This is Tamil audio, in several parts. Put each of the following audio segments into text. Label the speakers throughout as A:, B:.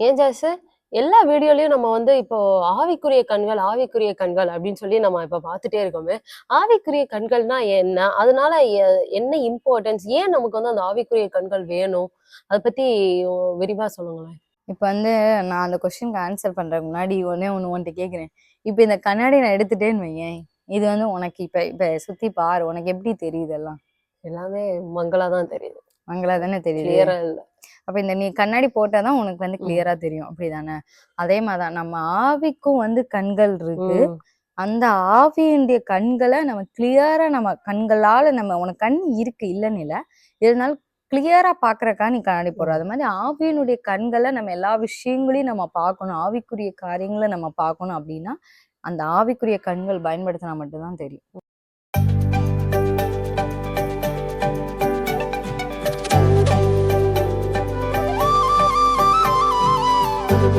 A: ஏன் ஜாஸ் எல்லா வீடியோலயும் நம்ம வந்து இப்போ ஆவிக்குரிய கண்கள் ஆவிக்குரிய கண்கள் அப்படின்னு சொல்லி நம்ம இப்ப பார்த்துட்டே இருக்கோமே. ஆவிக்குரிய கண்கள்னா என்ன? அதனால என்ன இம்பார்ட்டன்ஸ் ஏன் நமக்கு வந்து அந்த ஆவிக்குரிய கண்கள் வேணும்? அதை பத்தி விரிவா சொல்லுங்களேன்.
B: இப்போ வந்து நான் அந்த கொஸ்டினுக்கு ஆன்சர் பண்றதுக்கு முன்னாடி ஒன்னே ஒன்று உன்கிட்ட கேட்குறேன் இப்போ இந்த கண்ணாடி நான் எடுத்துட்டேன்னு வையேன். இது வந்து உனக்கு இப்போ இப்போ சுத்தி பாரு. உனக்கு எப்படி தெரியுது எல்லாம்
A: எல்லாமே மங்களா தான் தெரியுது.
B: மங்களா தானே தெரியுது. அப்ப இந்த நீ கண்ணாடி போட்டாதான் உனக்கு வந்து கிளியரா தெரியும். அப்படிதானே? அதே மாதிரிதான் நம்ம ஆவிக்கும் வந்து கண்கள் இருக்கு. அந்த ஆவியுடைய கண்களை நம்ம கிளியரா நம்ம கண்களால நம்ம உனக்கு கண் இருக்கு இல்லைன்னு இல்ல. இருந்தாலும் கிளியரா பாக்குறக்கா நீ கண்ணாடி போடுற. அது மாதிரி ஆவியினுடைய கண்களை நம்ம எல்லா விஷயங்களையும் நம்ம பார்க்கணும். ஆவிக்குரிய காரியங்களை நம்ம பார்க்கணும் அப்படின்னா அந்த ஆவிக்குரிய கண்கள் பயன்படுத்தினா மட்டும்தான் தெரியும்.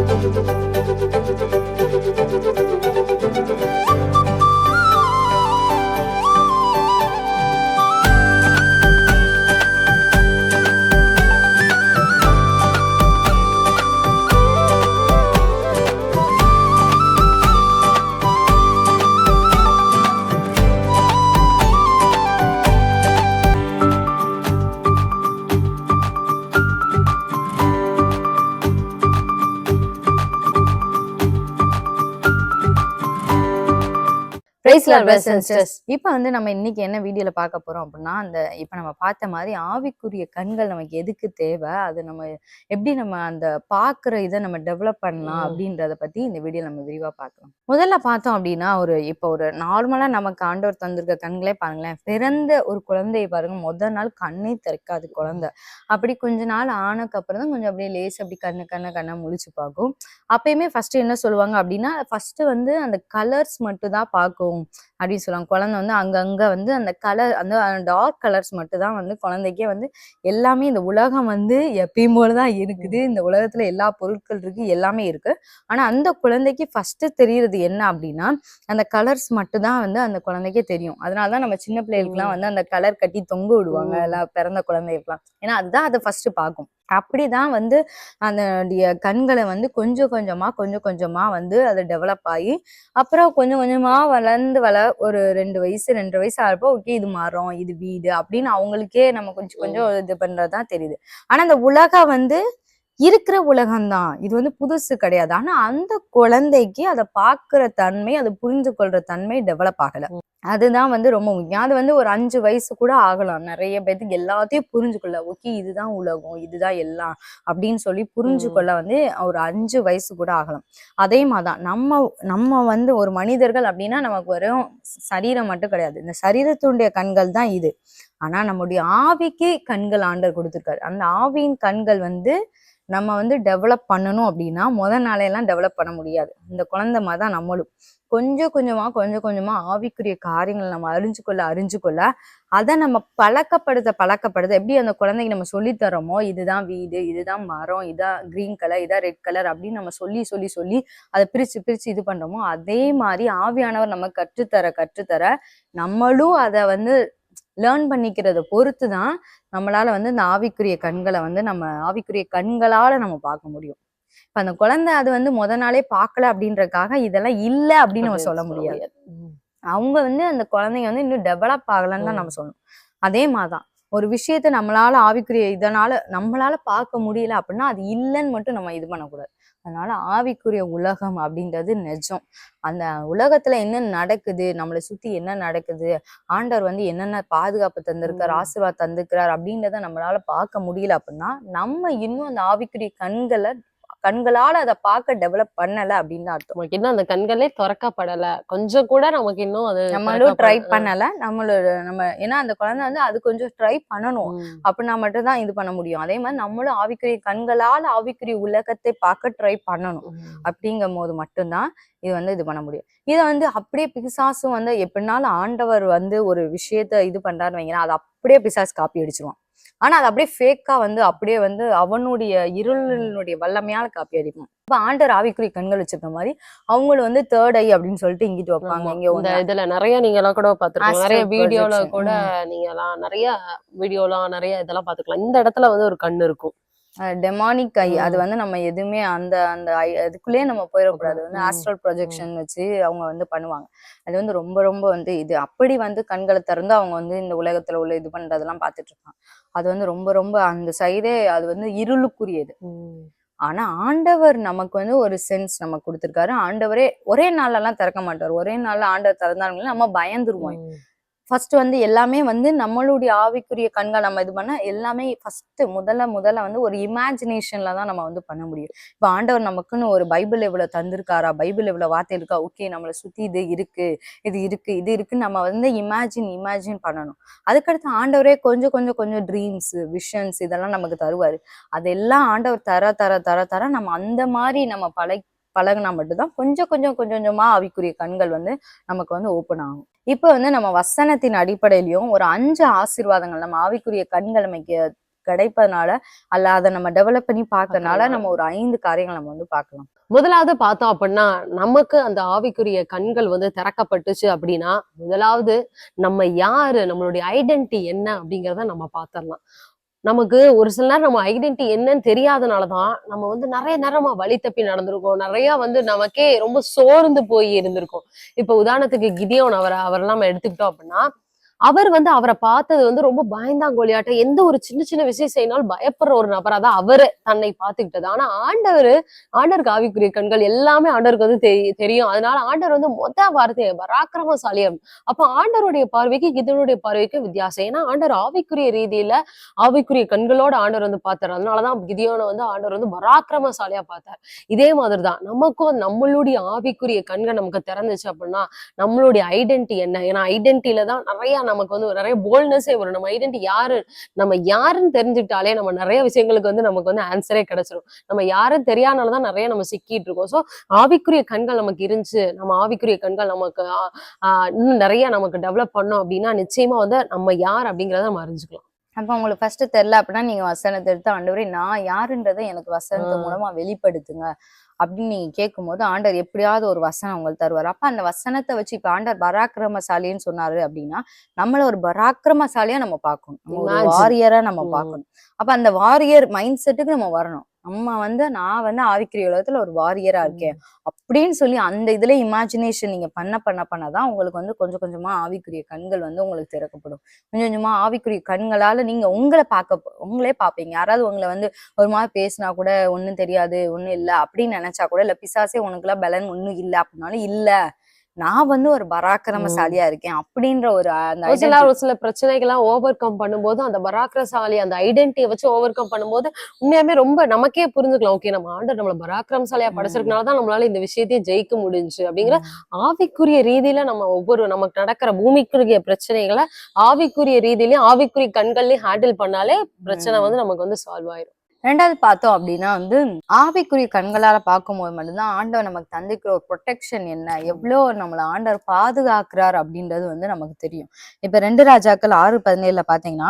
A: Thank you.
B: இப்ப வந்து நம்ம இன்னைக்கு என்ன வீடியோல பார்க்க போறோம் அப்படின்னா அந்த இப்ப நம்ம பார்த்த மாதிரி ஆவிக்குரிய கண்கள் நமக்கு எதுக்கு தேவை? அது நம்ம எப்படி நம்ம அந்த பாக்குற இதை நம்ம டெவலப் பண்ணலாம். அப்படின்றத பத்தி இந்த வீடியோ நம்ம விரிவா பார்க்கலாம். முதல்ல பார்த்தோம் அப்படின்னா ஒரு இப்ப ஒரு நார்மலா நமக்கு ஆண்டவர் தந்திருக்க கண்களே பாருங்களேன். பிறந்த ஒரு குழந்தையை பாருங்க. முதல் நாள் கண்ணே திறக்காது குழந்தை. அப்படி கொஞ்ச நாள் ஆனதுக்கு அப்புறம் தான் கொஞ்சம் அப்படியே லேஸ் அப்படி கண்ணு கண்ண கண்ணை முழிச்சு பார்க்கும். அப்பயுமே ஃபர்ஸ்ட் என்ன சொல்லுவாங்க அப்படின்னா ஃபர்ஸ்ட் வந்து அந்த கலர்ஸ் மட்டும் தான் பார்க்கும். அப்படின்னு சொல்லுவாங்க. குழந்தை வந்து அங்கங்க வந்து அந்த கலர் அந்த டார்க் கலர்ஸ் மட்டும் தான் வந்து குழந்தைக்கே வந்து எல்லாமே இந்த உலகம் வந்து எப்பயும் போலதான் இருக்குது. இந்த உலகத்துல எல்லா பொருட்கள் இருக்கு எல்லாமே இருக்கு. ஆனா அந்த குழந்தைக்கு ஃபர்ஸ்ட் தெரியறது என்ன அப்படின்னா அந்த கலர்ஸ் மட்டும் தான் வந்து அந்த குழந்தைக்கே தெரியும். அதனாலதான் நம்ம சின்ன பிள்ளைகளுக்குலாம் வந்து அந்த கலர் கட்டி தொங்க விடுவாங்க. எல்லாம் பிறந்த குழந்தைகளுக்குலாம் ஏன்னா அதுதான் அதை ஃபர்ஸ்ட் பார்க்கும். அப்படிதான் வந்து அந்த கண்களை வந்து கொஞ்சம் கொஞ்சமா கொஞ்சம் கொஞ்சமா வந்து அது டெவலப் ஆகி அப்புறம் கொஞ்சம் கொஞ்சமா வளர்ந்து வள ஒரு ரெண்டு வயசு ரெண்டு வயசு ஆகிறப்போ ஓகே இது மரம் இது வீடு அப்படின்னு அவங்களுக்கே நம்ம கொஞ்சம் கொஞ்சம் இது பண்றதுதான் தெரியுது. ஆனா அந்த உலகம் வந்து இருக்கிற உலகம்தான். இது வந்து புதுசு கிடையாது. ஆனா அந்த குழந்தைக்கு அதை பார்க்கிற தன்மை அதை புரிந்து கொள்ற தன்மை டெவலப் ஆகல. அதுதான் வந்து ரொம்ப முக்கியம். அது வந்து ஒரு அஞ்சு வயசு கூட ஆகலாம். நிறைய பேத்துக்கு எல்லாத்தையும் புரிஞ்சுக்கொள்ள ஓகே இதுதான் உலகம் இதுதான் எல்லாம் அப்படின்னு சொல்லி புரிஞ்சு கொள்ள வந்து ஒரு அஞ்சு வயசு கூட ஆகலாம். அதே மாதிரிதான் நம்ம நம்ம வந்து ஒரு மனிதர்கள் அப்படின்னா நமக்கு வெறும் சரீரம் மட்டும் கிடையாது. இந்த சரீரத்துடைய கண்கள் தான் இது. ஆனா நம்முடைய ஆவிக்கு கண்கள் ஆண்டர் கொடுத்துருக்காரு. அந்த ஆவியின் கண்கள் வந்து நம்ம வந்து டெவலப் பண்ணணும் அப்படின்னா முத நாளையெல்லாம் டெவலப் பண்ண முடியாது. இந்த குழந்தை மாதிரி தான் நம்மளும். கொஞ்சம் கொஞ்சமா கொஞ்சம் கொஞ்சமா ஆவிக்குரிய காரியங்களை நம்ம அறிஞ்சு கொள்ள அறிஞ்சு கொள்ள அதை நம்ம பழக்கப்படுத்த பழக்கப்படுத்த எப்படி அந்த குழந்தைக்கு நம்ம சொல்லித்தரோமோ இதுதான் வீடு இதுதான் மரம் இதான் கிரீன் கலர் இதான் ரெட் கலர் அப்படின்னு நம்ம சொல்லி சொல்லி சொல்லி அதை பிரிச்சு பிரிச்சு இது பண்றோமோ அதே மாதிரி ஆவியானவர் நம்ம கற்றுத்தர கற்றுத்தர நம்மளும் அதை வந்து லேர்ன் பண்ணிக்கிறத பொறுத்து தான் நம்மளால வந்து இந்த ஆவிக்குரிய கண்களை வந்து நம்ம ஆவிக்குரிய கண்களால நம்ம பார்க்க முடியும். இப்ப அந்த குழந்தை அது வந்து முத நாளே பார்க்கல அப்படின்றதுக்காக இதெல்லாம் இல்ல அப்படின்னு நம்ம சொல்ல முடியாது. அவங்க வந்து அந்த குழந்தைங்க வந்து இன்னும் டெவலப் ஆகலன்னு தான். நம்ம சொல்லணும். அதே மாதிரிதான். ஒரு விஷயத்த நம்மளால ஆவிக்குரிய இதனால நம்மளால பார்க்க முடியல அப்படின்னா அது இல்லைன்னு மட்டும் நம்ம இது பண்ணக்கூடாது. அதனால ஆவிக்குரிய உலகம் அப்படின்றது நிஜம் அந்த உலகத்துல என்ன நடக்குது நம்மளை சுத்தி என்ன நடக்குது ஆண்டவர் வந்து என்னென்ன பாதுகாப்பு தந்திருக்கார்
A: ம்.
B: ஆசீர்வாத் தந்திருக்கிறார் அப்படின்றத நம்மளால பார்க்க முடியல அப்படின்னா நம்ம இன்னும் அந்த ஆவிக்குரிய கண்களை கண்களால அதை பார்க்க டெவலப் பண்ணல அப்படின்னு அர்த்தம்.
A: நமக்கு இன்னும் அந்த கண்களே திறக்கப்படல. கொஞ்சம் கூட நமக்கு இன்னும் அது
B: நம்மளும் ட்ரை பண்ணல. நம்மளோட நம்ம ஏன்னா அந்த குழந்தை வந்து அது கொஞ்சம் ட்ரை பண்ணணும். அப்படின்னா மட்டும் தான் இது பண்ண முடியும். அதே மாதிரி நம்மளும் ஆவிக்குரிய கண்களால் ஆவிக்குரிய உலகத்தை பார்க்க ட்ரை பண்ணணும். அப்படிங்கும் போது மட்டும்தான் இது வந்து இது பண்ண முடியும். இதை வந்து அப்படியே பிசாசும் வந்து எப்படினாலும் ஆண்டவர் வந்து ஒரு விஷயத்த இது பண்றாருன்னு வைங்களேன் அதை அப்படியே பிசாசு காப்பி அடிச்சிருவான். ஆனா அது அப்படியே ஃபேக்கா வந்து அப்படியே வந்து அவனுடைய இருளினுடைய வல்லமையால காப்பி அடிக்கும். இப்ப ஆண்டவர் ஆவிக்குரிய கண்கள் வச்சிருக்க மாதிரி அவங்களும் வந்து தேர்ட் ஐ அப்படின்னு சொல்லிட்டு இங்கிட்டு வைப்பாங்க. இங்க
A: இந்த இதுல நிறைய நீங்க எல்லாம் கூட பாத்துருக்கோம் நிறைய வீடியோல. கூட நீங்க எல்லாம் நிறைய வீடியோலாம் நிறைய இதெல்லாம் பாத்துக்கலாம் இந்த இடத்துல வந்து ஒரு கண் இருக்கும்.
B: Demonic eye. அது வந்து நம்ம எதுவுமே அந்த அந்த ஐ- அதுக்குள்ளேயே நம்ம போயிடக்கூடாது. வந்து. ஆஸ்ட்ரல் ப்ரொஜெக்ஷன் வச்சு அவங்க வந்து பண்ணுவாங்க. அது வந்து ரொம்ப ரொம்ப வந்து இது. அப்படி வந்து கண்களை திறந்து அவங்க வந்து இந்த உலகத்துல உள்ள இது பண்றதெல்லாம் பார்த்துட்டு இருப்பாங்க அது வந்து ரொம்ப ரொம்ப அந்த சைடே அது வந்து இருளுக்குரியது. ஆனா ஆண்டவர் நமக்கு வந்து ஒரு சென்ஸ் நமக்கு கொடுத்திருக்காரு. ஆண்டவரே ஒரே நாள்ல எல்லாம் திறக்க மாட்டார். ஒரே நாள்ல ஆண்டவர் திறந்தாருங்களா நம்ம பயந்துருவோம். ஃபர்ஸ்ட் வந்து எல்லாமே வந்து நம்மளுடைய ஆவிக்குரிய கண்கள் நம்ம இது பண்ண எல்லாமே ஃபர்ஸ்ட் முதல்ல முதல்ல வந்து ஒரு இமேஜினேஷன்ல தான் நம்ம வந்து பண்ண முடியும். இப்போ ஆண்டவர் நமக்குன்னு ஒரு பைபிள் எவ்வளவு தந்திருக்காரா? பைபிள் எவ்வளவு வார்த்தை இருக்கா? ஓகே நம்மளை சுத்தி இது இருக்கு இது இருக்கு இது இருக்குன்னு நம்ம வந்து இமேஜின் இமேஜின் பண்ணணும். அதுக்கடுத்து ஆண்டவரே கொஞ்சம் கொஞ்சம் கொஞ்சம் ட்ரீம்ஸ் விஷன்ஸ் இதெல்லாம் நமக்கு தருவாரு. அதெல்லாம் ஆண்டவர் தர தர தர தர நம்ம அந்த மாதிரி நம்ம பழகி பழகுனா மட்டும்தான் கொஞ்சம் கொஞ்சம் கொஞ்சம் கொஞ்சமா ஆவிக்குரிய கண்கள் வந்து நமக்கு வந்து ஓப்பன் ஆகும். இப்போ வந்து நம்ம வசனத்தின் அடிப்படையிலயும் ஒரு அஞ்சு ஆசீர்வாதங்கள் நம்ம ஆவிக்குரிய கண்கள் நமக்கு கிடைப்பதனால அல்ல அதை நம்ம டெவலப் பண்ணி பார்க்கறனால
A: பார்க்கறனால.
B: நம்ம ஒரு ஐந்து காரியங்கள் நம்ம வந்து பார்க்கலாம்.
A: முதலாவது பார்த்தோம் அப்படின்னா நமக்கு அந்த ஆவிக்குரிய கண்கள் வந்து திறக்கப்பட்டுச்சு அப்படின்னா முதலாவது நம்ம யாரு நம்மளுடைய ஐடென்டிட்டி என்ன அப்படிங்கிறத நம்ம பார்த்துடலாம். நமக்கு ஒரு சில நேரம் நம்ம ஐடென்டிட்டி என்னன்னு தெரியாதனாலதான் நம்ம வந்து நிறைய நேரம் வழி தப்பி நடந்திருக்கோம். நிறைய வந்து நமக்கே ரொம்ப சோர்ந்து போய் இருந்திருக்கோம். இப்ப உதாரணத்துக்கு கிதியோன் அவரை அவரெல்லாம் நம்ம எடுத்துக்கிட்டோம் அப்படின்னா அவர் வந்து அவரை பார்த்தது வந்து ரொம்ப பயந்தாங்கோலியாட்ட எந்த ஒரு சின்ன சின்ன விஷயம் செய்யினாலும் பயப்படுற ஒரு நபரா தான் அவரு தன்னை பார்த்துக்கிட்டது. ஆனா ஆண்டவர் ஆண்டவருக்கு ஆவிக்குரிய கண்கள் எல்லாமே ஆண்டவருக்கு வந்து தெரியும். அதனால ஆண்டவர் வந்து மொத்த வார்த்தை பராக்கிரமசாலியம். அப்ப ஆண்டவருடைய பார்வைக்கு கிதனுடைய பார்வைக்கு வித்தியாசம். ஏன்னா ஆண்டவர் ஆவிக்குரிய ரீதியில ஆவிக்குரிய கண்களோட ஆண்டவர் வந்து பார்த்தார். அதனாலதான் கிதியோனை வந்து ஆண்டவர் வந்து பராக்கிரமசாலியா பார்த்தார். இதே மாதிரிதான் நமக்கும் நம்மளுடைய ஆவிக்குரிய கண்கள் நமக்கு திறந்துச்சு அப்படின்னா நம்மளுடைய ஐடென்டி என்ன? ஏன்னா ஐடென்டில தான் நிறைய நமக்கு வந்து நிறைய போல்னஸே வரும். நம்ம ஐடென்டி யாரு நம்ம யாருன்னு தெரிஞ்சுக்கிட்டாலே நம்ம நிறைய விஷயங்களுக்கு வந்து நமக்கு வந்து ஆன்சரே கிடைச்சிரும். நம்ம யாரும் தெரியாதனாலதான் நிறைய நம்ம சிக்கிட்டு இருக்கோம். சோ ஆவிக்குரிய கண்கள் நமக்கு இருந்துச்சு. நம்ம ஆவிக்குரிய கண்கள் நமக்கு இன்னும் நிறைய நமக்கு டெவலப் பண்ணோம் அப்படின்னா நிச்சயமா வந்து நம்ம யார் அப்படிங்கறத நம்ம அறிஞ்சுக்கலாம்.
B: அப்ப உங்களுக்கு ஃபர்ஸ்ட் தெரியல அப்படின்னா நீங்க வசனத்தை எடுத்து ஆண்டவரே நான் யாருன்றதை எனக்கு வசனத்து. மூலமா வெளிப்படுத்துங்க அப்படின்னு நீங்க கேட்கும்போது ஆண்டவர் எப்படியாவது ஒரு வசனம் உங்களுக்கு தருவார் அப்ப அந்த வசனத்தை வச்சு இப்ப ஆண்டவர் பராக்கிரமசாலின்னு சொன்னாரு அப்படின்னா நம்மள ஒரு பராக்கிரமசாலியா நம்ம பார்க்கணும். வாரியரா நம்ம. பார்க்கணும் அப்ப அந்த வாரியர் மைண்ட் செட்டுக்கு நம்ம வரணும் நம்ம வந்து நான் வந்து ஆவிக்குரிய உலகத்துல ஒரு வாரியரா இருக்கேன். அப்படின்னு சொல்லி அந்த இதுல இமேஜினேஷன் நீங்க பண்ண பண்ண பண்ணதான் உங்களுக்கு வந்து கொஞ்சம் கொஞ்சமா ஆவிக்குரிய கண்கள் வந்து உங்களுக்கு திறக்கப்படும். கொஞ்சம் கொஞ்சமா ஆவிக்குரிய கண்களால நீங்க உங்களை பார்க்க உங்களே பார்ப்பீங்க. யாராவது உங்களை வந்து ஒரு மாதிரி பேசினா கூட ஒண்ணும் தெரியாது ஒண்ணும் இல்ல அப்படின்னு நினைச்சா கூட இல்ல பிசாசே உனக்குலாம் பலன் ஒண்ணும் இல்ல அப்படின்னாலும் இல்ல. நான் வந்து ஒரு பராக்கிரமசாலியா இருக்கேன் அப்படின்ற ஒரு அந்த
A: சில ஒரு சில பிரச்சனைகள்லாம் ஓவர் கம் பண்ணும்போது அந்த பராக்கிரசாலி அந்த ஐடென்டிட்டியை வச்சு ஓவர் கம் பண்ணும்போது உண்மையாமே ரொம்ப நமக்கே புரிஞ்சுக்கலாம் ஓகே நம்ம ஆண்டர் நம்மள பராக்கிரமசாலியா. படைச்சிருக்கனால தான் நம்மளால இந்த விஷயத்தையும் ஜெயிக்க முடிஞ்சுச்சு அப்படிங்கிற. ஆவிக்குரிய ரீதியில நம்ம ஒவ்வொரு நமக்கு நடக்கிற பூமிக்குரிய பிரச்சனைகளை ஆவிக்குரிய ரீதியிலயும் ஆவிக்குரிய கண்கள்லயும் ஹேண்டில் பண்ணாலே பிரச்சனை. வந்து நமக்கு வந்து சால்வ் ஆயிரும்
B: ரெண்டாவது பார்த்தோம் அப்படின்னா வந்து ஆவிக்குரிய கண்களால பார்க்கும்போது மட்டும்தான் ஆண்டவர் நமக்கு தந்திக்கிற ஒரு ப்ரொடெக்ஷன் என்ன? எவ்வளோ நம்மளை ஆண்டவர் பாதுகாக்கிறார் அப்படின்றது வந்து நமக்கு தெரியும். இப்ப ரெண்டு ராஜாக்கள் ஆறு பதினேழுல பாத்தீங்கன்னா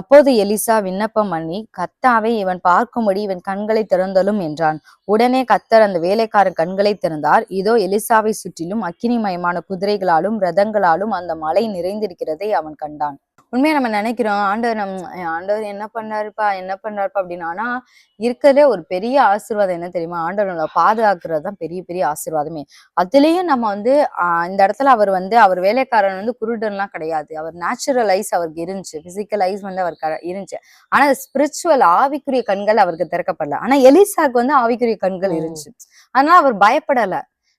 B: அப்போது எலிசா விண்ணப்பம் பண்ணி கத்தாவை இவன் பார்க்கும்படி இவன் கண்களை திறந்தலும் என்றான். உடனே கத்தர் அந்த வேலைக்காரன் கண்களை திறந்தார். இதோ எலிசாவை சுற்றிலும் அக்கினிமயமான குதிரைகளாலும் ரதங்களாலும் அந்த மலை நிறைந்திருக்கிறதை அவன் கண்டான். உண்மையா நம்ம நினைக்கிறோம் ஆண்டவர் நம் ஆண்டவர் என்ன பண்ணாருப்பா என்ன பண்ணாருப்பா அப்படின்னு. ஆனா இருக்கிறதே ஒரு பெரிய ஆசீர்வாதம் என்ன தெரியுமா? ஆண்டவர் நம்மளை பாதுகாக்கிறது தான் பெரிய பெரிய ஆசீர்வாதமே. அதுலயும் நம்ம வந்து ஆஹ் இந்த இடத்துல அவர் வந்து அவர் வேலைக்காரன் வந்து குருடன்லாம் கிடையாது. அவர் நேச்சுரல் ஐஸ் அவருக்கு இருந்துச்சு. பிசிக்கல் ஐஸ் வந்து அவருக்கு இருந்துச்சு. ஆனா ஸ்பிரிச்சுவல் ஆவிக்குரிய கண்கள் அவருக்கு திறக்கப்படல. ஆனா எலிசாக்கு வந்து ஆவிக்குரிய கண்கள். இருந்துச்சு. அதனால அவர் பயப்படல.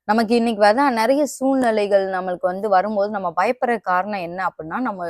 B: நமக்கு இன்னைக்கு வரதான் நிறைய சூழ்நிலைகள் நம்மளுக்கு வந்து வரும்போது நம்ம பயப்படுற காரணம் என்ன அப்படின்னா நம்ம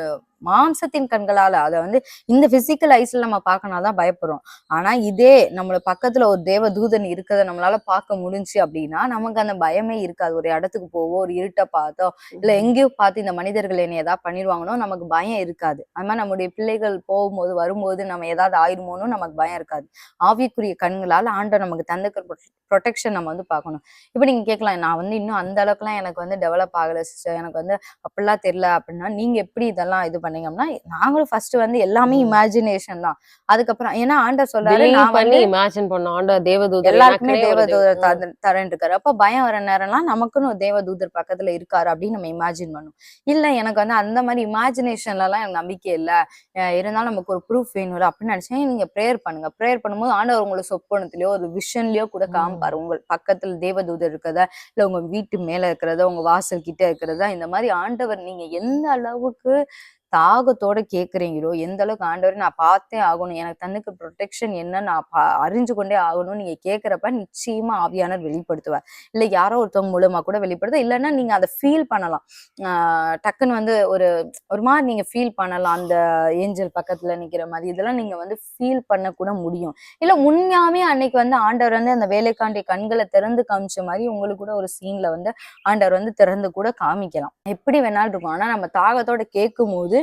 B: மாம்சத்தின் கண்களால அதை வந்து இந்த பிசிக்கல் ஐஸ்ல நம்ம பார்க்கனாதான் பயப்படுறோம். ஆனா இதே நம்மள பக்கத்துல ஒரு தேவ தூதன் இருக்கிறத நம்மளால பார்க்க முடிஞ்சு அப்படின்னா நமக்கு அந்த பயமே இருக்காது. ஒரு இடத்துக்கு போவோ ஒரு இருட்டை பார்த்தோ இல்ல எங்கேயோ பார்த்து இந்த மனிதர்கள் என்ன ஏதாவது பண்ணிடுவாங்களோ நமக்கு பயம் இருக்காது. அது மாதிரி நம்முடைய பிள்ளைகள் போகும்போது வரும்போது நம்ம ஏதாவது ஆயிடுமோன்னு நமக்கு பயம் இருக்காது. ஆவிக்குரிய கண்களால ஆண்டவர் நமக்கு தந்துக்கிற ப்ரொடெக்ஷன் நம்ம வந்து பார்க்கணும். இப்போ நீங்க கேட்கலாம் நான் வந்து இன்னும் அந்த அளவுக்குலாம் எனக்கு வந்து டெவலப் ஆகல சிஸ்டர் எனக்கு வந்து அப்படிலாம் தெரியல அப்படின்னா நீங்க எப்படி இதெல்லாம் இது பண்ணீங்க பண்ணீங்கன்னா நாங்களும் ஃபர்ஸ்ட் வந்து எல்லாமே. இமேஜினேஷன் தான். அதுக்கப்புறம் ஏன்னா ஆண்டர் சொல்றாரு நான்
A: பண்ணி இமேஜின் பண்ண ஆண்டவர் தேவதூதர்
B: எல்லாருக்குமே தேவதூதர்
A: தேவ-
B: தர- தரேன் இருக்காரு அப்ப பயம் வர நேரம்லாம் நமக்குன்னு தேவதூதர் பக்கத்துல இருக்காரு அப்படின்னு நம்ம இமேஜின் பண்ணும். இல்ல எனக்கு வந்து அந்த மாதிரி இமேஜினேஷன்ல எல்லாம் எனக்கு நம்பிக்கை இல்ல. இருந்தாலும் நமக்கு ஒரு ப்ரூஃப் வேணும் அப்படின்னு நினைச்சேன். நீங்க ப்ரேயர் பண்ணுங்க. ப்ரேயர் பண்ணும்போது ஆண்டவர் உங்களுக்கு சொப்பனத்திலயோ ஒரு விஷன்லயோ கூட. காமிப்பாரு. உங்க பக்கத்துல தேவதூதர் இருக்கிறதா இல்ல உங்க வீட்டு மேல இருக்கிறதா உங்க வாசல் கிட்ட இருக்கிறதா இந்த மாதிரி ஆண்டவர் நீங்க எந்த அளவுக்கு தாகத்தோட கேட்குறீங்களோ எந்த அளவுக்கு ஆண்டவர் நான் பார்த்தே ஆகணும். எனக்கு தன்னுக்கு ப்ரொடெக்ஷன் என்ன நான் பா- அறிஞ்சு கொண்டே ஆகணும் நீங்க கேட்குறப்ப நிச்சயமா ஆவியானவர் வெளிப்படுத்துவார். இல்லை யாரோ ஒருத்தவங்க மூலமா கூட வெளிப்படுத்த இல்லைன்னா நீங்க அதை ஃபீல் பண்ணலாம். டக்குன்னு வந்து ஒரு ஒரு மாதிரி நீங்க ஃபீல் பண்ணலாம். அந்த ஏஞ்சல் பக்கத்துல நிக்கிற மாதிரி இதெல்லாம் நீங்க வந்து ஃபீல் பண்ண கூட முடியும். இல்ல உண்மையாவே அன்னைக்கு வந்து ஆண்டவர் வந்து அந்த வேலைக்காண்டி கண்களை திறந்து காமிச்ச மாதிரி உங்களுக்கு கூட ஒரு சீன்ல வந்து ஆண்டவர் வந்து திறந்து கூட காமிக்கலாம். எப்படி வேணாலும் இருக்கும். ஆனா நம்ம தாகத்தோட கேட்கும் போது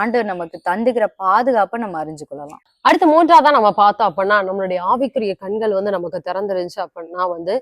B: ஆண்டவர் நமக்கு தந்துக்கிற பாதுகாப்பை நம்ம அறிஞ்சு கொள்ளலாம்
A: அடுத்து மூன்றாவதா நம்ம பார்த்தோம் அப்படின்னா நம்மளுடைய ஆவிக்குரிய கண்கள் வந்து நமக்கு திறந்துருந்துச்சு அப்படின்னா வந்து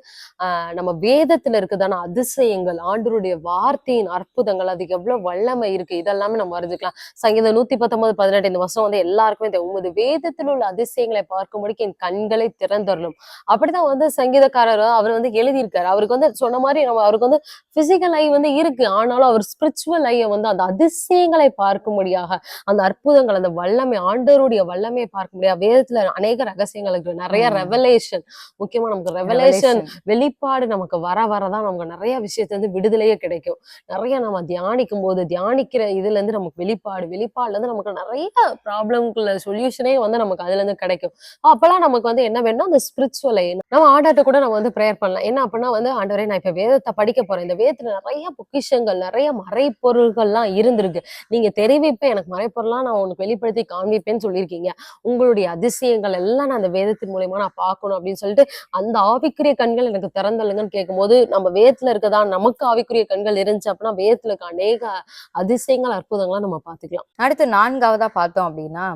A: நம்ம வேதத்துல இருக்குதான அதிசயங்கள் ஆண்டருடைய வார்த்தையின் அற்புதங்கள் அதுக்கு எவ்வளவு வல்லமை இருக்கு இதெல்லாமே நம்ம அறிஞ்சுக்கலாம். சங்கீதம் நூத்தி பத்தொன்பது பதினெட்டு இந்த வருஷம் வந்து எல்லாருக்குமே இந்த உமது வேதத்தில் உள்ள அதிசயங்களை பார்க்கும்படிக்கு என் கண்களை திறந்தரலும் அப்படிதான் வந்து சங்கீதக்காரர் அவர் வந்து எழுதியிருக்காரு. அவருக்கு வந்து சொன்ன மாதிரி நம்ம அவருக்கு வந்து பிசிக்கல் ஐ வந்து இருக்கு. ஆனாலும் அவர் ஸ்பிரிச்சுவல் ஐயை வந்து அந்த அதிசயங்களை பார்க்கும்படியாக அந்த அற்புதங்கள் அந்த வல்லமை ஆண்டவருடைய வல்லமையை பார்க்க முடியாது. வேதத்துல அநேக ரகசியங்கள் இருக்கு. நிறைய. ரெவலேஷன் முக்கியமா நமக்கு ரெவலேஷன். வெளிப்பாடு நமக்கு வர வரதான் நமக்கு நிறைய விஷயத்துல இருந்து விடுதலையே கிடைக்கும். நிறைய நம்ம தியானிக்கும் போது தியானிக்கிற இதுல இருந்து நமக்கு வெளிப்பாடு வெளிப்பாடுல இருந்து நமக்கு நிறைய ப்ராப்ளம்குள்ள சொல்யூஷனே வந்து நமக்கு அதுல இருந்து கிடைக்கும். அப்பெல்லாம் நமக்கு வந்து என்ன வேணும் அந்த ஸ்பிரிச்சுவலை நம்ம ஆண்டாட்ட கூட நம்ம வந்து ப்ரேயர் பண்ணலாம். என்ன அப்படின்னா வந்து ஆண்டவரே நான் இப்ப வேதத்தை படிக்க போறேன். இந்த வேதத்துல நிறைய பொக்கிஷங்கள் நிறைய மறைப்பொருள்கள்லாம் இருந்திருக்கு. நீங்க தெரிவிப்ப எனக்கு மறைப்பொருள்லாம் நான் உனக்கு வெளிப்படுத்தி காண்பிப்பேன்னு சொல்லியிருக்கீங்க. உங்களுடைய அதிசயங்கள் எல்லாம் நான் அந்த வேதத்தின் மூலியமா நான் பார்க்கணும் அப்படின்னு சொல்லிட்டு அந்த ஆவிக்குரிய கண்கள் எனக்கு திறந்தல்லுங்கன்னு கேட்கும்போது நம்ம வேதத்துல இருக்கதா நமக்கு ஆவிக்குரிய கண்கள் இருந்துச்சு அப்படின்னா வேதத்துல இருக்க அநேக அதிசயங்கள் அற்புதங்களா நம்ம பார்த்துக்கலாம்.
B: அடுத்து நான்காவதா பார்த்தோம் அப்படின்னா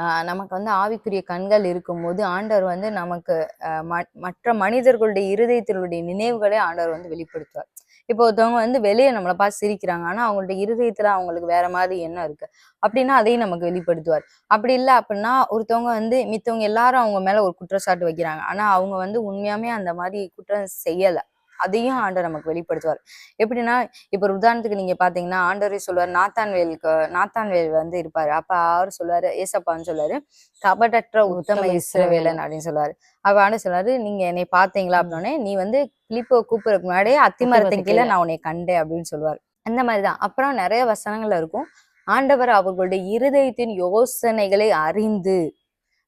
B: ஆஹ் நமக்கு வந்து ஆவிக்குரிய கண்கள் இருக்கும்போது ஆண்டவர் வந்து நமக்கு ம- மற்ற மனிதர்களுடைய இருதயத்தினுடைய நினைவுகளை ஆண்டவர் வந்து வெளிப்படுத்துவார். இப்போ ஒருத்தவங்க வந்து வெளியே நம்மளை பார்த்து சிரிக்கிறாங்க. ஆனா அவங்கள்ட்ட இருதயத்துல அவங்களுக்கு வேற மாதிரி எண்ணம் இருக்கு. அப்படின்னா அதையும் நமக்கு வெளிப்படுத்துவார். அப்படி இல்லை அப்படின்னா ஒருத்தவங்க வந்து மித்தவங்க எல்லாரும் அவங்க மேல ஒரு குற்றச்சாட்டு வைக்கிறாங்க. ஆனா அவங்க வந்து உண்மையாமே அந்த மாதிரி குற்றம் செய்யல. அதையும் ஆண்டவர் நமக்கு வெளிப்படுத்துவார். எப்படின்னா இப்ப ஒரு உதாரணத்துக்கு நீங்க பாத்தீங்கன்னா ஆண்டவரே சொல்லுவார் நாத்தான்வேலுக்கு நாத்தான்வேல் வந்து இருப்பாரு. அப்ப அவர் சொல்லுவாரு ஏசப்பான்னு சொல்லுவாரு கபடற்ற உத்தம இஸ்ரவேலன். அப்படின்னு சொல்லுவாரு. அப்ப ஆண்டு சொல்றாரு நீங்க என்னை பாத்தீங்களா அப்படின்னே நீ வந்து பிலிப்போ கூப்பிடுறதுக்கு முன்னாடியே அத்திமரத்தின் கீழே. நான் உன்னை கண்டேன் அப்படின்னு சொல்லுவாரு. அந்த மாதிரிதான். அப்புறம் நிறைய வசனங்கள்ல இருக்கும் ஆண்டவர் அவர்களுடைய இருதயத்தின் யோசனைகளை அறிந்து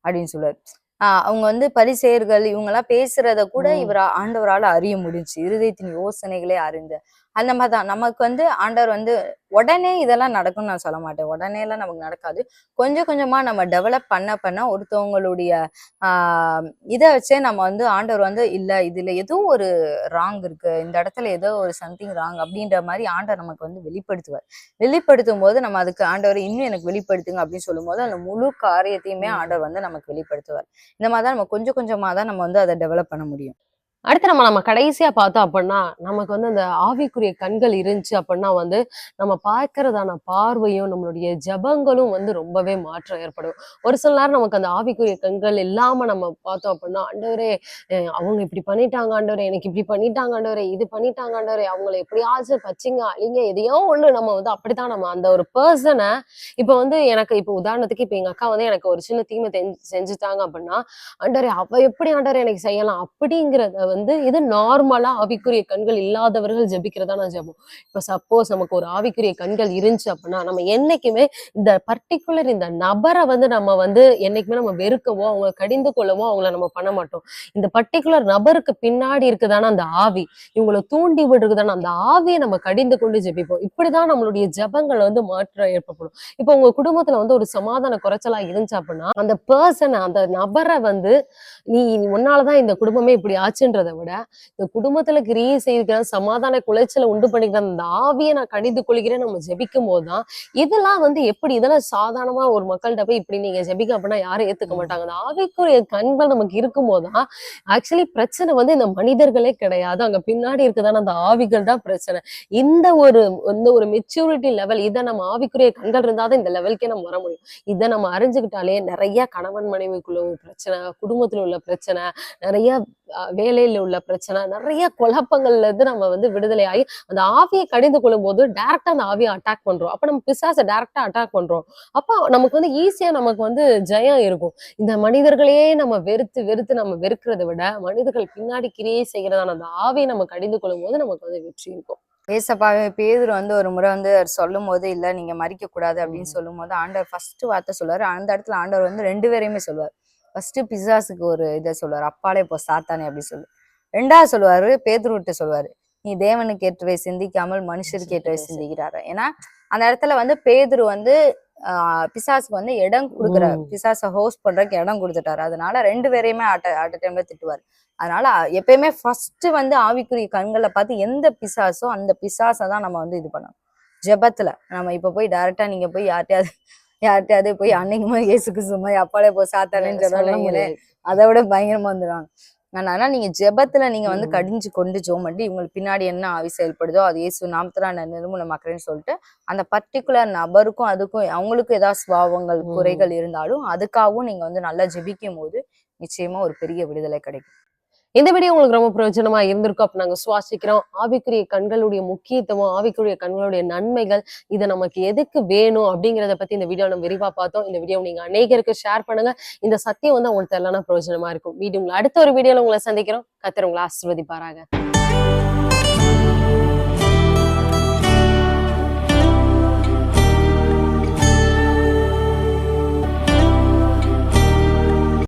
B: அப்படின்னு சொல்லுவாரு. அவங்க வந்து பரிசெயர்கள் இவங்க எல்லாம் பேசுறத கூட. இவர் ஆண்டவரால அறிய முடிஞ்சு இருதயத்தின் யோசனைகளே அறிந்து அந்த மாதிரிதான். நமக்கு வந்து ஆண்டவர் வந்து உடனே இதெல்லாம் நடக்கும்னு நான் சொல்ல மாட்டேன். உடனே எல்லாம் நமக்கு நடக்காது. கொஞ்சம் கொஞ்சமா நம்ம டெவலப் பண்ண பண்ண ஒருத்தவங்களுடைய ஆஹ் இதை வச்சே நம்ம வந்து ஆண்டவர் வந்து இல்ல இதுல ஏதோ ஒரு ராங் இருக்கு. இந்த இடத்துல ஏதோ ஒரு சம்திங் ராங் அப்படின்ற மாதிரி ஆண்டவர் நமக்கு வந்து வெளிப்படுத்துவார். வெளிப்படுத்தும் போது நம்ம அதுக்கு ஆண்டவர் இன்னும் எனக்கு வெளிப்படுத்துங்க அப்படின்னு சொல்லும்போது அந்த முழு காரியத்தையுமே. ஆண்டவர் வந்து நமக்கு வெளிப்படுத்துவார். இந்த மாதிரி தான் நம்ம கொஞ்சம் கொஞ்சமா தான் நம்ம வந்து அதை டெவலப் பண்ண முடியும்.
A: அடுத்து நம்ம நம்ம கடைசியா பார்த்தோம் அப்படின்னா நமக்கு வந்து அந்த ஆவிக்குரிய கண்கள் இருந்துச்சு அப்படின்னா வந்து நம்ம பார்க்கறதான பார்வையும் நம்மளுடைய ஜெபங்களும் வந்து ரொம்பவே மாற்றம் ஏற்படும். ஒரு சில நேரம் நமக்கு அந்த ஆவிக்குரிய கண்கள் இல்லாம நம்ம பார்த்தோம் அப்படின்னா ஆண்டவரே அவங்க இப்படி பண்ணிட்டாங்க ஆண்டவரே எனக்கு இப்படி பண்ணிட்டாங்க ஆண்டவரே இது பண்ணிட்டாங்க ஆண்டவரே அவங்கள எப்படியாச்சும் பச்சிங்க அழிங்க எதையோ ஒண்ணு நம்ம வந்து அப்படித்தான் நம்ம அந்த ஒரு பர்சனை இப்ப வந்து எனக்கு இப்ப உதாரணத்துக்கு இப்ப எங்க அக்கா வந்து எனக்கு ஒரு சின்ன தீமை செஞ்சுட்டாங்க அப்படின்னா ஆண்டவரே அவ எப்படி ஆண்டவரே எனக்கு செய்யலாம்? அப்படிங்கிறத வந்து இது நார்மலா ஆவிக்குரிய கண்கள் இல்லாதவர்கள் ஜெபிக்கிறதான ஜெபம். இப்ப சப்போஸ் நமக்கு ஒரு ஆவிக்குரிய கண்கள் இருந்துச்சு அப்படின்னா நம்ம என்னைக்குமே இந்த பர்டிகுலர் இந்த நபரை வந்து நம்ம வந்து என்னைக்குமே நம்ம வெறுக்கவோ அவங்க கடிந்து கொள்ளவோ அவங்கள நம்ம பண்ண மாட்டோம். இந்த பர்டிகுலர் நபருக்கு பின்னாடி இருக்குதான அந்த ஆவி? இவங்களை தூண்டி விடுறதுதான அந்த ஆவியை நம்ம கடிந்து கொண்டு ஜெபிப்போம். இப்படிதான் நம்மளுடைய ஜெபங்கள் வந்து மாற்றம் ஏற்படும். இப்போ உங்க குடும்பத்துல வந்து ஒரு சமாதான குறைச்சலா இருந்துச்சு அப்படின்னா அந்த பர்சனை அந்த நபரை வந்து நீ உன்னாலதான் இந்த குடும்பமே இப்படி ஆச்சுன்ற ஜெபிக்கிறத விட இந்த குடும்பத்துல கிரியை செய்கிற சமாதான குலைச்சலை உண்டு பண்ணிக்கிற அந்த ஆவியை நான் கடிந்து கொள்கிறேன் நம்ம ஜெபிக்கும் போதுதான் இதெல்லாம் வந்து எப்படி இதெல்லாம் சாதாரணமா ஒரு மக்கள்கிட்ட போய் இப்படி நீங்க ஜெபிக்க அப்படின்னா யாரும் ஏத்துக்க. மாட்டாங்க. அந்த ஆவிக்குரிய கண்கள் நமக்கு இருக்கும் போதுதான் ஆக்சுவலி பிரச்சனை வந்து இந்த மனிதர்களே கிடையாது. அங்க பின்னாடி இருக்குதான அந்த ஆவிகள் தான் பிரச்சனை. இந்த ஒரு இந்த ஒரு மெச்சூரிட்டி லெவல் இதை நம்ம ஆவிக்குரிய கண்கள் இருந்தாதான் இந்த லெவலுக்கே நம்ம வர முடியும். இதை நம்ம அறிஞ்சுக்கிட்டாலே நிறைய கணவன் மனைவிக்குள்ள ஒரு பிரச்சனை குடும்பத்துல உள்ள பிரச்சனை நிறைய வேலையில உள்ள பிரச்சனை. நிறைய குழப்பங்கள்ல இருந்து நம்ம வந்து விடுதலை ஆகி அந்த ஆவியை கடிந்து கொள்ளும் போது டைரக்டா அந்த ஆவியை அட்டாக் பண்றோம். அப்ப நம்ம பிசாசை டைரக்டா அட்டாக் பண்றோம். அப்ப நமக்கு வந்து ஈஸியா நமக்கு வந்து ஜெயம் இருக்கும். இந்த மனிதர்களையே நம்ம வெறுத்து வெறுத்து நம்ம வெறுக்கிறதை விட மனிதர்கள் பின்னாடி கிரியை செய்கிறதான அந்த ஆவியை நம்ம கடிந்து கொள்ளும் போது நமக்கு வந்து வெற்றி இருக்கும்.
B: ஏசப்பாவே பேதுரு வந்து ஒரு முறை வந்து சொல்லும் போது இல்ல நீங்க மறிக்க கூடாது அப்படின்னு சொல்லும் போது ஆண்டவர் ஃபர்ஸ்ட் வார்த்தை சொல்லுவாரு. அந்த இடத்துல ஆண்டவர் வந்து ரெண்டு பேரையுமே சொல்லுவார். ஃபர்ஸ்ட் பிசாசுக்கு ஒரு இதை சொல்லுவார். அப்பாலே போ சாத்தானே அப்படி சொல்லு. ரெண்டாவது சொல்லுவாரு பேதுருவிட்டு சொல்லுவாரு. நீ தேவனுக்கு ஏற்றவை சிந்திக்காமல் மனுஷருக்கு ஏற்றவை சிந்திக்கிறாரு. ஏன்னா அந்த இடத்துல வந்து பேதுரு வந்து பிசாசுக்கு வந்து இடம் கொடுக்குற. பிசாசை ஹோஸ்ட் பண்றதுக்கு இடம் கொடுத்துட்டாரு. அதனால ரெண்டு பேரையுமே அட்ட அட் டைம்ல திட்டுவாரு. அதனால எப்பயுமே ஃபர்ஸ்ட் வந்து ஆவிக்குரிய கண்களை பார்த்து எந்த பிசாசோ அந்த பிசாசை தான் நம்ம வந்து இது பண்ணணும். ஜெபத்துல நம்ம இப்ப போய் டைரக்டா நீங்க போய் யார்ட்டையாவது யார்ட்டையாவது போய் அன்னைக்கு மாதிரி இயேசுக்கு சும்மா அப்பாலே போ சாத்தானேன்னு
A: சொல்ல
B: சொன்னாலே
A: முடியாது
B: அதை விட பயங்கரமா வந்துடுவாங்க அதனால நீங்க ஜெபத்துல நீங்க வந்து. கடிஞ்சு கொண்டு ஜோம் பண்ணி இவங்களுக்கு பின்னாடி என்ன ஆவி செயல்படுதோ அது இயேசு நாமத்துல நான் நிர்மூலமாக்குறேன்னு சொல்லிட்டு அந்த பர்டிகுலர் நபருக்கும் அதுக்கும் அவங்களுக்கும் ஏதாவது சுபாவங்கள்
A: ம்.
B: குறைகள் இருந்தாலும் அதுக்காகவும் நீங்க வந்து நல்லா ஜெபிக்கும் போது நிச்சயமா ஒரு பெரிய விடுதலை கிடைக்கும்
A: இந்த வீடியோ உங்களுக்கு ரொம்ப பிரயோஜனமா இருந்திருக்கும். அப்ப நாங்க சுவாசிக்கிறோம். ஆவிக்குரிய கண்களுடைய முக்கியத்துவம் ஆவிக்குரிய கண்களுடைய நன்மைகள் இதை நமக்கு எதுக்கு வேணும் அப்படிங்கறத பத்தி இந்த வீடியோ நம்ம விரிவா பார்த்தோம். இந்த வீடியோ நீங்க அநேகருக்கு ஷேர் பண்ணுங்க. இந்த சத்தியம் வந்து உங்களுக்கு தெரியலனா பிரயோஜனமா இருக்கும். வீடியோ அடுத்த ஒரு வீடியோல உங்களை சந்திக்கிறோம். கத்திர உங்களை ஆசிர்வதிப்பாராங்க